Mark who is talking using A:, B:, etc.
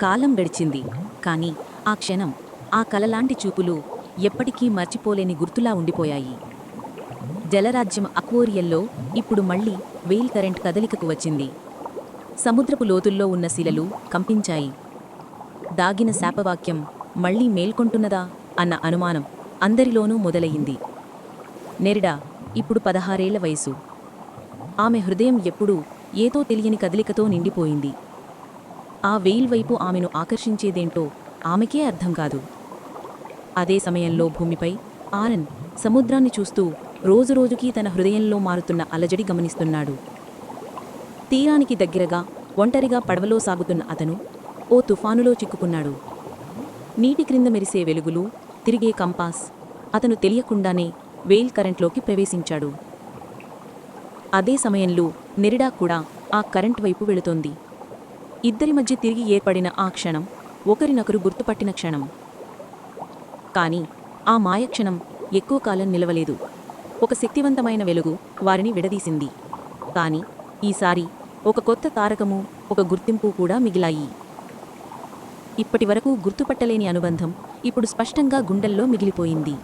A: కాలం గడిచింది. కాని ఆ క్షణం ఆ కలలాంటి చూపులు ఎప్పటికీ మర్చిపోలేని గుర్తులా ఉండిపోయాయి. జలరాజ్యం అక్వోరియల్లో ఇప్పుడు మళ్ళీ వెయిల్ కరెంట్ కదలికకు వచ్చింది. సముద్రపు లోతుల్లో ఉన్న శిలలు కంపించాయి. దాగిన శాపవాక్యం మళ్ళీ మేల్కొంటున్నదా అన్న అనుమానం అందరిలోనూ మొదలయ్యింది నెరిడా ఇప్పుడు పదహారేళ్ళ వయసు. ఆమె హృదయం ఎప్పుడూ ఏదో తెలియని కదలికతో నిండిపోయింది. ఆ వెయిల్ వైపు ఆమెను ఆకర్షించేదేంటో ఆమెకే అర్థం కాదు. అదే సమయంలో భూమిపై ఆరన్ సముద్రాన్ని చూస్తూ రోజురోజుకీ తన హృదయంలో మారుతున్న అలజడి గమనిస్తున్నాడు. తీరానికి దగ్గరగా ఒంటరిగా పడవలో సాగుతున్న అతను ఓ తుఫానులో చిక్కుకున్నాడు. నీటి క్రింద మెరిసే వెలుగులు తిరిగే కంపాస్ అతను తెలియకుండానే వెయిల్ కరెంట్లోకి ప్రవేశించాడు. అదే సమయంలో నెరిడా కూడా ఆ కరెంట్ వైపు వెళుతోంది. ఇద్దరి మధ్య తిరిగి ఏర్పడిన ఆ క్షణం ఒకరినొకరు గుర్తుపట్టిన క్షణం. కాని ఆ మాయక్షణం ఎక్కువ కాలం నిలవలేదు. ఒక శక్తివంతమైన వెలుగు వారిని విడదీసింది. కాని ఈసారి ఒక కొత్త తారకము ఒక గుర్తింపు కూడా మిగిలాయి. ఇప్పటివరకు గుర్తుపట్టలేని అనుబంధం ఇప్పుడు స్పష్టంగా గుండెల్లో మిగిలిపోయింది.